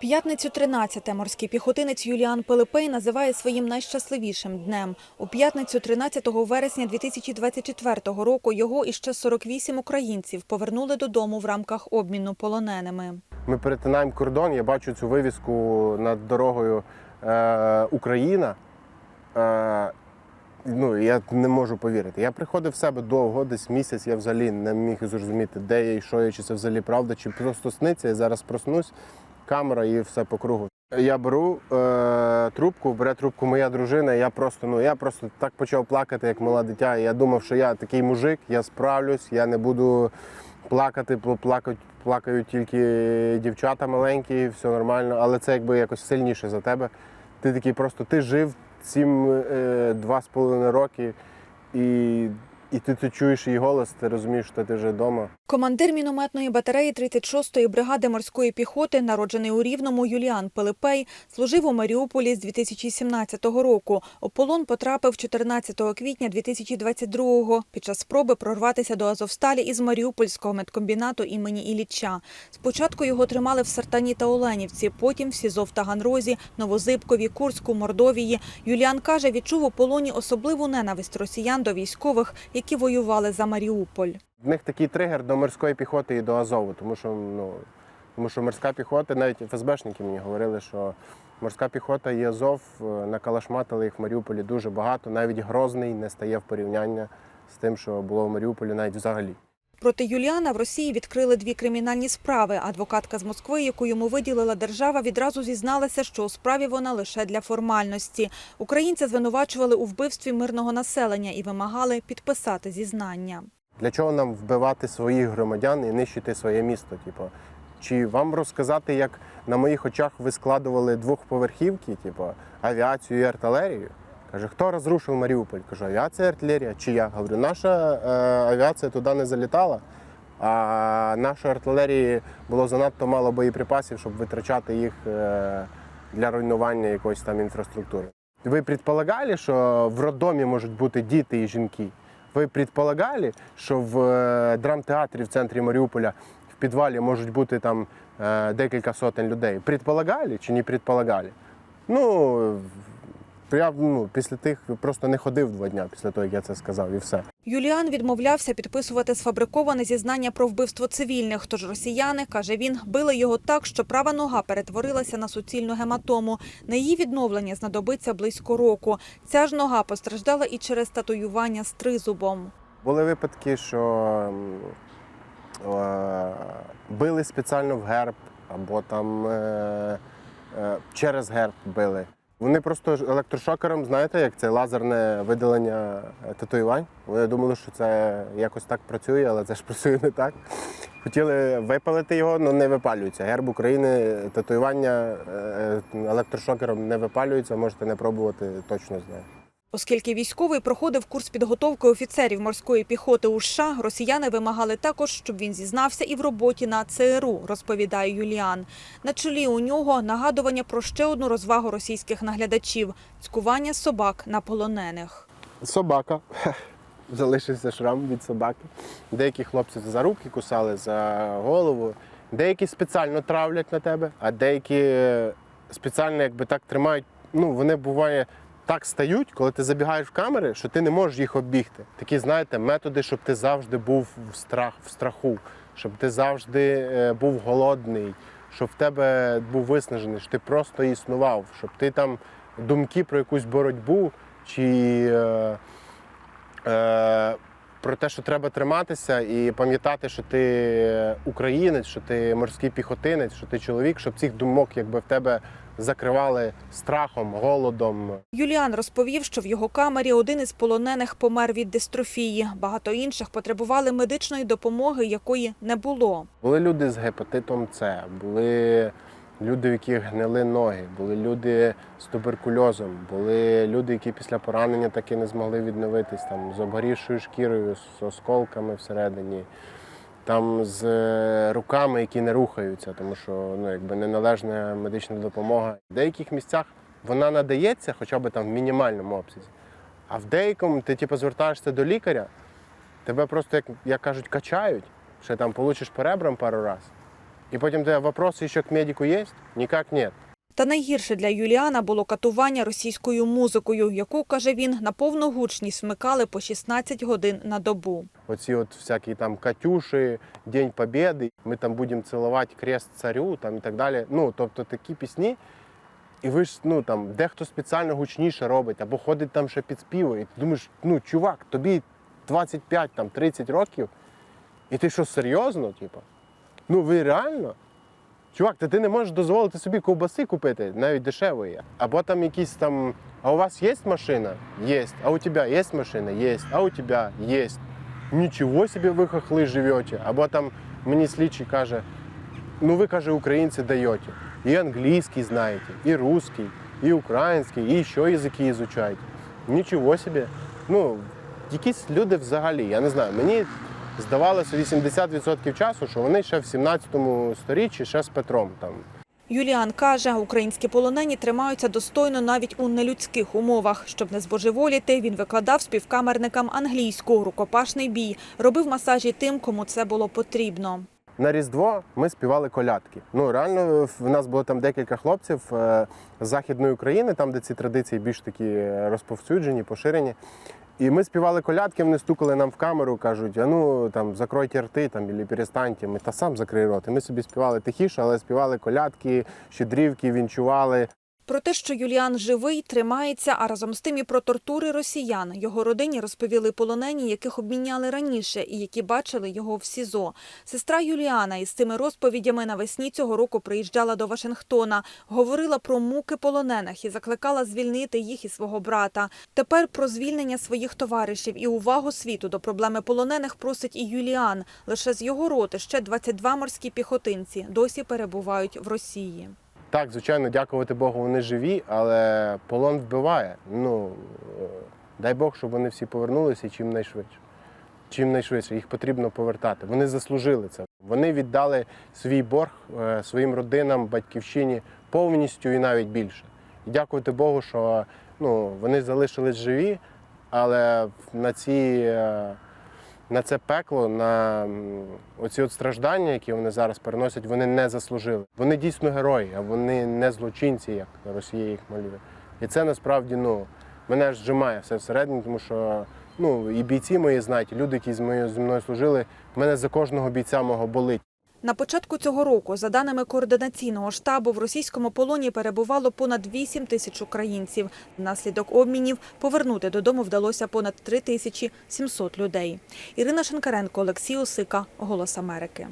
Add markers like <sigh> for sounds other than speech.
П'ятницю 13 морський піхотинець Юліан Пилипей називає своїм найщасливішим днем. У п'ятницю 13 вересня 2024 року його і ще 48 українців повернули додому в рамках обміну полоненими. Ми перетинаємо кордон, я бачу цю вивіску над дорогою е, Україна. Е, ну, я не можу повірити. Я приходив в себе довго, десь місяць, я взагалі не міг зрозуміти, де я і що я, чи це взагалі правда, чи просто сниться, я зараз проснусь, камера і все по кругу. Я беру е, трубку, бере трубку моя дружина, я просто, ну, я просто так почав плакати, як мала дитя. Я думав, що я такий мужик, я справлюсь, я не буду плакати, плакають, плакають тільки дівчата маленькі, все нормально, але це якби якось сильніше за тебе. Ти такий просто ти жив цим е, з половиною роки, і, і ти тут чуєш її голос, ти розумієш, що ти вже вдома. Командир мінометної батареї 36-ї бригади морської піхоти, народжений у Рівному Юліан Пилипей, служив у Маріуполі з 2017 року. У полон потрапив 14 квітня 2022-го під час спроби прорватися до Азовсталі із Маріупольського медкомбінату імені Ілліча. Спочатку його тримали в Сартані та Оленівці, потім в СІЗО в Таганрозі, Новозибкові, Курську, Мордовії. Юліан каже, відчув у полоні особливу ненависть росіян до військових, які воювали за Маріуполь. В них такий тригер до морської піхоти і до Азову, тому що, ну, тому що морська піхота, навіть ФСБшники мені говорили, що морська піхота і Азов е, накалашматили їх в Маріуполі дуже багато. Навіть Грозний не стає в порівняння з тим, що було в Маріуполі навіть взагалі. Проти Юліана в Росії відкрили дві кримінальні справи. Адвокатка з Москви, яку йому виділила держава, відразу зізналася, що у справі вона лише для формальності. Українця звинувачували у вбивстві мирного населення і вимагали підписати зізнання. Для чого нам вбивати своїх громадян і нищити своє місто? Типу? Чи вам розказати, як на моїх очах ви складували двохповерхівки, типу, авіацію і артилерію? Каже, хто розрушив Маріуполь? Кажу, авіація, артилерія чи я? Говорю, наша е, авіація туди не залітала, а нашої артилерії було занадто мало боєприпасів, щоб витрачати їх е, для руйнування якоїсь там інфраструктури. Ви предполагали, що в роддомі можуть бути діти і жінки? Ви предполагали, що в е, драмтеатрі в центрі Маріуполя в підвалі можуть бути там е, декілька сотень людей? Предполагали чи не предполагали? Ну, я ну, після тих просто не ходив два дня після того, як я це сказав, і все. Юліан відмовлявся підписувати сфабриковане зізнання про вбивство цивільних. Тож росіяни, каже він, били його так, що права нога перетворилася на суцільну гематому. На її відновлення знадобиться близько року. Ця ж нога постраждала і через татуювання з тризубом. Були випадки, що е, били спеціально в герб, або там е, е, через герб били. Вони просто електрошокером, знаєте, як це лазерне видалення е, татуювань. Вони думали, що це якось так працює, але це ж працює не так. Хотіли випалити його, але не випалюється. Герб України, татуювання е, електрошокером не випалюється, можете не пробувати, точно знаю. Оскільки військовий проходив курс підготовки офіцерів морської піхоти у США, росіяни вимагали також, щоб він зізнався і в роботі на ЦРУ, розповідає Юліан. На чолі у нього нагадування про ще одну розвагу російських наглядачів – цькування собак на полонених. Собака. <laughs> Залишився шрам від собаки. Деякі хлопці за руки кусали, за голову. Деякі спеціально травлять на тебе, а деякі спеціально якби так тримають. Ну, вони буває так стають, коли ти забігаєш в камери, що ти не можеш їх оббігти. Такі, знаєте, методи, щоб ти завжди був в страх, в страху, щоб ти завжди е, був голодний, щоб в тебе був виснажений, щоб ти просто існував, щоб ти там думки про якусь боротьбу чи. Е, е, про те, що треба триматися і пам'ятати, що ти українець, що ти морський піхотинець, що ти чоловік, щоб цих думок якби в тебе закривали страхом, голодом. Юліан розповів, що в його камері один із полонених помер від дистрофії. Багато інших потребували медичної допомоги, якої не було. Були люди з гепатитом С, були люди, в яких гнили ноги, були люди з туберкульозом, були люди, які після поранення таки не змогли відновитись, там з обгорівшою шкірою, з осколками всередині. Там з е, руками, які не рухаються, тому що ну, якби неналежна медична допомога. В деяких місцях вона надається хоча б там в мінімальному обсязі. А в деякому ти типу, звертаєшся до лікаря, тебе просто, як, як кажуть, качають, ще там получиш по ребрам пару разів. І потім тебе вопроси ще к медику є? Ніяк ні. Та найгірше для Юліана було катування російською музикою, яку, каже він, на повну гучність вмикали по 16 годин на добу. Оці от всякі там Катюші, День Побєди, ми там будемо цілувати крест царю там і так далі. Ну, тобто такі пісні. І ви ж ну там дехто спеціально гучніше робить, або ходить там ще під підспівує. І ти думаєш, ну чувак, тобі 25 там 30 років, і ти що серйозно? Типу? Ну ви реально? Чувак, та ти не можеш дозволити собі ковбаси купити, навіть дешевої. Або там якісь там. А у вас є машина? Є. А у тебе є машина? Є. А у тебе є. Нічого собі ви хохли живете. Або там мені слідчий каже, ну ви каже, українці даєте. І англійський знаєте, і русский, і український, і ще язики ізучаєте. Нічого собі. Ну, якісь люди взагалі, я не знаю, мені здавалося 80% часу, що вони ще в 17 сторіччі ще з Петром там. Юліан каже, українські полонені тримаються достойно навіть у нелюдських умовах. Щоб не збожеволіти, він викладав співкамерникам англійську, рукопашний бій, робив масажі тим, кому це було потрібно. На Різдво ми співали колядки. Ну реально в нас було там декілька хлопців е, з західної України, там де ці традиції більш такі розповсюджені, поширені. І ми співали колядки, вони стукали нам в камеру, кажуть, а ну там закройте рти там, або перестаньте. Ми та сам закрий рот. І ми собі співали тихіше, але співали колядки, щедрівки, вінчували. Про те, що Юліан живий, тримається, а разом з тим і про тортури росіян. Його родині розповіли полонені, яких обміняли раніше і які бачили його в СІЗО. Сестра Юліана із цими розповідями навесні цього року приїжджала до Вашингтона, говорила про муки полонених і закликала звільнити їх і свого брата. Тепер про звільнення своїх товаришів і увагу світу до проблеми полонених просить і Юліан. Лише з його роти ще 22 морські піхотинці досі перебувають в Росії. Так, звичайно, дякувати Богу, вони живі, але полон вбиває. Ну е, дай Бог, щоб вони всі повернулися чим найшвидше. Чим найшвидше їх потрібно повертати. Вони заслужили це. Вони віддали свій борг е, своїм родинам, батьківщині повністю і навіть більше. І дякувати Богу, що ну, вони залишились живі, але на ці. На це пекло, на оці от страждання, які вони зараз переносять, вони не заслужили. Вони дійсно герої, а вони не злочинці, як Росія їх малює. І це насправді ну, мене ж зжимає все всередині, тому що ну, і бійці мої знають, і люди, які зі мною служили, мене за кожного бійця мого болить. На початку цього року, за даними координаційного штабу, в російському полоні перебувало понад 8 тисяч українців. Внаслідок обмінів повернути додому вдалося понад 3 тисячі 700 людей. Ірина Шенкаренко, Олексій Осика, Голос Америки.